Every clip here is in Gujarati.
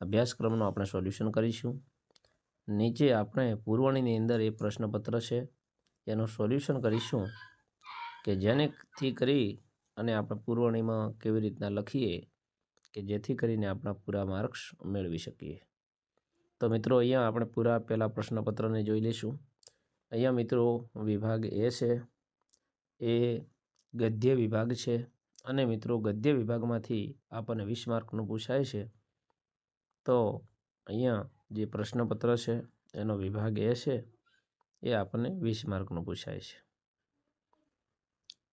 અભ્યાસક્રમનું આપણે સોલ્યુશન કરીશું. નીચે આપણે પુરવણીની અંદર એ પ્રશ્નપત્ર છે. એનું સોલ્યુશન કરીશું કે જેનેથી કરી અને આપણે પુરવણીમાં કેવી રીતના લખીએ કે જેથી કરીને આપણા પૂરા માર્ક્સ મેળવી શકીએ. તો મિત્રો, અહીંયા આપણે પૂરા પહેલાં પ્રશ્નપત્રને જોઈ લઈશું. અહીંયા મિત્રો, વિભાગ એ છે. એ ગદ્ય વિભાગ છે. અને મિત્રો, ગદ્ય વિભાગમાંથી આપણને વીસ માર્કનું પૂછાય છે. તો અહીંયા જે પ્રશ્નપત્ર છે, એનો વિભાગ એ છે, એ આપણને વીસ માર્કનું પૂછાય છે.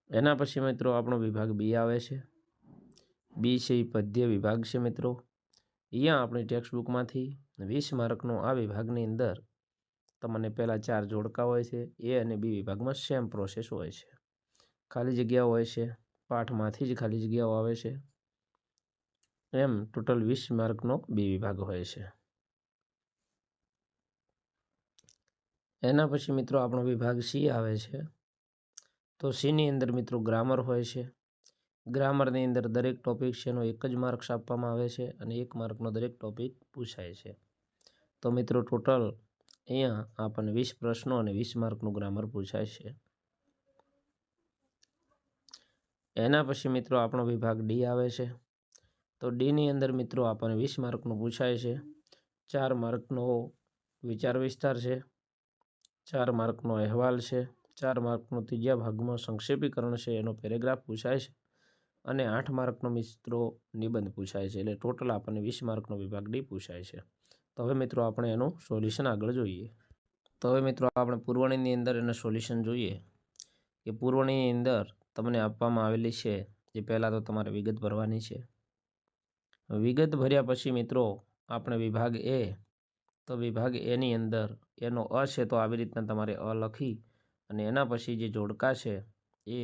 એના પછી મિત્રો આપણો વિભાગ બી આવે છે. બી છે એ પદ્ય વિભાગ છે મિત્રો. અહીંયા આપણી ટેક્સ્ટ બુકમાંથી વીસ માર્કનો આ વિભાગની અંદર તમને પહેલાં ચાર જોડકા હોય છે, એ અને બી વિભાગમાં સેમ પ્રોસેસ હોય છે. ખાલી જગ્યાઓ હોય છે, પાઠમાંથી જ ખાલી જગ્યાઓ આવે છે. એમ ટોટલ વીસ માર્કનો બી વિભાગ હોય છે. એના પછી મિત્રો આપણો વિભાગ સી આવે છે. તો સીની અંદર મિત્રો ગ્રામર હોય છે. ગ્રામરની અંદર દરેક ટોપિક છે એનો એક જ માર્ક્સ આપવામાં આવે છે અને એક માર્કનો દરેક ટોપિક પૂછાય છે. તો મિત્રો ટોટલ અહીંયા આપણને વીસ પ્રશ્નો અને વીસ માર્કનું ગ્રામર પૂછાય છે. એના પછી મિત્રો આપણો વિભાગ ડી આવે છે. તો ડીની અંદર મિત્રો આપણને વીસ માર્કનું પૂછાય છે. ચાર માર્કનો વિચાર વિસ્તાર છે. ચાર માર્કનો અહેવાલ છે. ચાર માર્કનો ત્રીજા ભાગમાં સંક્ષેપીકરણ છે. એનો પેરેગ્રાફ પૂછાય છે. અને આઠ માર્કનો મિત્રો નિબંધ પૂછાય છે. એટલે ટોટલ આપણને વીસ માર્કનો વિભાગ ડી પૂછાય છે. તો હવે મિત્રો આપણે એનું સોલ્યુશન આગળ જોઈએ. તો હવે મિત્રો આપણે પુરવણીની અંદર એનું સોલ્યુશન જોઈએ. કે પુરવણીની અંદર તમને આપવામાં આવેલી છે જે પહેલાં તો તમારે વિગત ભરવાની છે. વિગત ભર્યા પછી મિત્રો, આપણે વિભાગ એ, તો વિભાગ એની અંદર એનો અ છે તો આવી રીતના તમારે અ લખી અને એના પછી જે જોડકા છે એ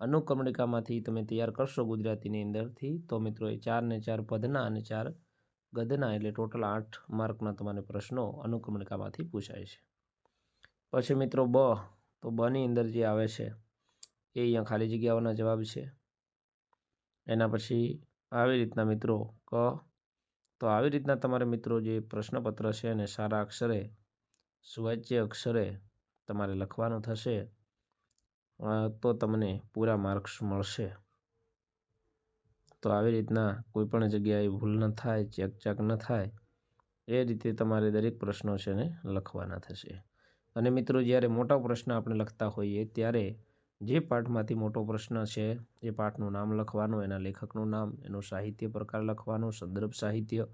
અનુક્રમણિકામાંથી તમે તૈયાર કરશો ગુજરાતીની અંદરથી. તો મિત્રો એ ચાર ને ચાર પદના અને ચાર ગદના એટલે ટોટલ આઠ માર્કના તમારે પ્રશ્નો અનુક્રમણિકામાંથી પૂછાય છે. પછી મિત્રો બ, તો બની અંદર જે આવે છે એ અહીંયા ખાલી જગ્યાઓના જવાબ છે. એના પછી આવી રીતના મિત્રો ક. તો આવી રીતના તમારે મિત્રો જે પ્રશ્નપત્ર છે એને સારા અક્ષરે, સુવાચ્ય અક્ષરે તમારે લખવાનું થશે તો તમને પૂરા માર્ક્સ મળશે. તો આવી રીતના કોઈ પણ જગ્યાએ ભૂલ ન થાય ચેકચાક ન થાય, એ રીતે તમારે દરેક પ્રશ્નો છે ને લખવાના થશે. અને મિત્રો જ્યારે મોટા પ્રશ્ન આપણે લખતા હોઈએ ત્યારે જે પાઠમાંથી મોટો પ્રશ્ન છે એ પાઠનું નામ લખવાનું, એના લેખકનું નામ, એનો સાહિત્ય પ્રકાર લખવાનો સંદર્ભ સાહિત્ય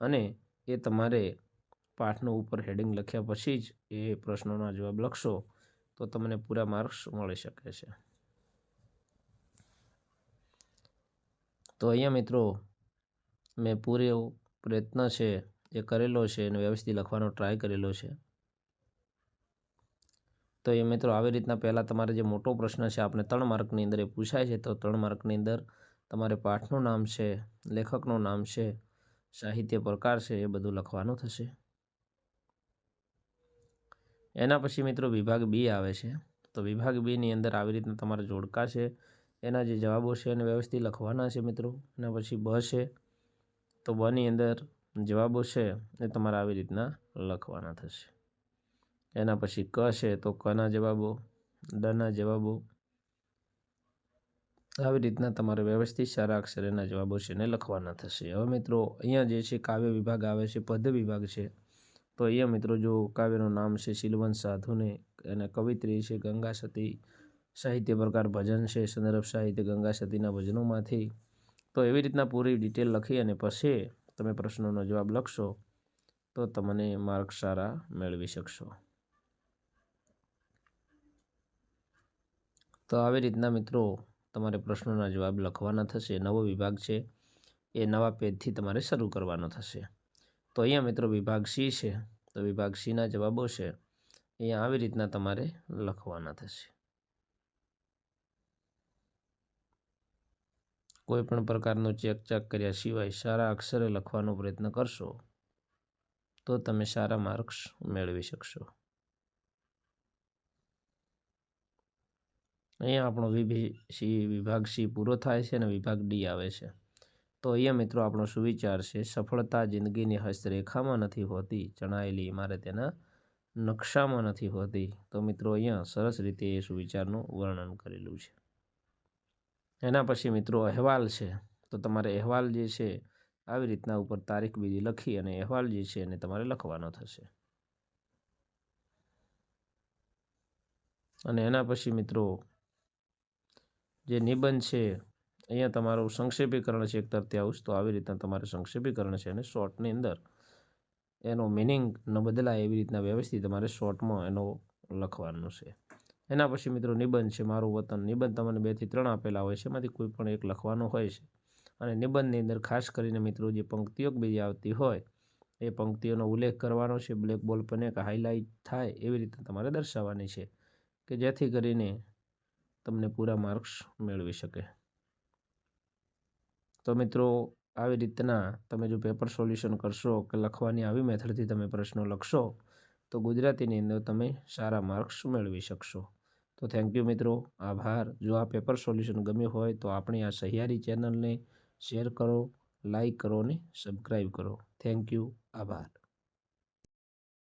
અને એ તમારે પાઠનો ઉપર હેડિંગ લખ્યા પછી જ એ પ્રશ્નોના જવાબ લખશો, તો તમને પૂરા માર્ક્સ મળી શકે છે. તો અહીંયા મિત્રો, મેં પૂરો પ્રયત્ન છે એ કરેલો છે અને વ્યવસ્થિત લખવાનો ટ્રાય કરેલો છે. તો એ મિત્રો આવી રીતના પહેલાં તમારે જે મોટો પ્રશ્ન છે આપણે ત્રણ માર્કની અંદર એ પૂછાય છે. તો ત્રણ માર્કની અંદર તમારે પાઠનું નામ છે, લેખકનું નામ છે, સાહિત્ય પ્રકાર છે, એ બધું લખવાનું થશે. એના પછી મિત્રો વિભાગ બી આવે છે. તો વિભાગ બીની અંદર આવી રીતના તમારા જોડકા છે. એના જે જવાબો છે એને વ્યવસ્થિત લખવાના છે મિત્રો. એના પછી બ છે. તો બની અંદર જવાબો છે, એ તમારે આવી રીતના લખવાના થશે. એના પછી ક છે તો કના જવાબો ડના જવાબો. આવી રીતના તમારે વ્યવસ્થિત સારા અક્ષરેના જવાબો છે એને લખવાના થશે. હવે મિત્રો, અહીંયા જે છે કાવ્ય વિભાગ આવે છે પદ વિભાગ છે. તો અહીંયા મિત્રો જો કાવ્યનું નામ છે શીલવંત સાધુને અને કવિત્રી છે ગંગા સતી સાહિત્ય પ્રકાર ભજન છે, સંદર્ભ સાહિત્ય ગંગા સતીના ભજનોમાંથી. તો એવી રીતના પૂરી ડિટેલ લખી અને પછી તમે પ્રશ્નોનો જવાબ લખશો, તો તમને માર્ક સારા મેળવી શકશો. તો આવી રીતના મિત્રો તમારે પ્રશ્નોના જવાબ લખવાના થશે. નવો વિભાગ છે એ નવા પેજથી તમારે શરૂ કરવાનો થશે. તો અહીંયા મિત્રો વિભાગ સી છે. તો વિભાગ સીના જવાબો છે. અહીંયા આવી રીતના તમારે લખવાના થશે. કોઈ પણ પ્રકારનો ચેક ચેક કર્યા સિવાય સારા અક્ષરે લખવાનો પ્રયત્ન કરશો તો તમે સારા માર્ક્સ મેળવી શકશો. અહીંયા આપણો વિભી સી વિભાગ સી પૂરો થાય છે અને વિભાગ ડી આવે છે. તો અહીંયા મિત્રો આપણો સુવિચાર છે, સફળતા જિંદગીની હસ્તરેખામાં નથી હોતી ચણાયેલી મારે તેના નકશામાં નથી હોતી. તો મિત્રો અહીંયા સરસ રીતે એ સુવિચારનું વર્ણન કરેલું છે. એના પછી મિત્રો અહેવાલ છે. તો તમારે અહેવાલ જે છે, આવી રીતના ઉપર તારીખ બીજી લખી અને અહેવાલ જે છે એને તમારે લખવાનો થશે. અને એના પછી મિત્રો જે નિબંધ છે, અહીંયા તમારું સંક્ષેપીકરણ છે એક તરત્યાંશ તો આવી રીતના તમારે સંક્ષેપીકરણ છે અને શોર્ટની અંદર એનો મિનિંગ ન બદલાય એવી રીતના વ્યવસ્થિત તમારે શોર્ટમાં એનો લખવાનો છે. એના પછી મિત્રો નિબંધ છે, મારું વતન. નિબંધ તમને બેથી ત્રણ આપેલા હોય છે, એમાંથી કોઈ પણ એક લખવાનું હોય છે. અને નિબંધની અંદર ખાસ કરીને મિત્રો જે પંક્તિઓ બીજી આવતી હોય, એ પંક્તિઓનો ઉલ્લેખ કરવાનો છે. બ્લેક બોલ પર એક હાઇલાઇટ થાય એવી રીતે તમારે દર્શાવવાની છે કે જેથી કરીને તમને પૂરા માર્ક્સ મેળવી શકે. તો મિત્રો, આવી રીતના તમે જો પેપર સોલ્યુશન કરશો કે લખવાની આવી મેથડથી તમે પ્રશ્નો લખશો, તો ગુજરાતીની અંદર તમે સારા માર્ક્સ મેળવી શકશો. તો થેન્ક યુ મિત્રો, આભાર. જો આ પેપર સોલ્યુશન ગમ્યું હોય તો આપણી આ સહિયારી ચેનલને શેર કરો લાઈક કરો અને સબસ્ક્રાઈબ કરો. થેન્ક યુ આભાર.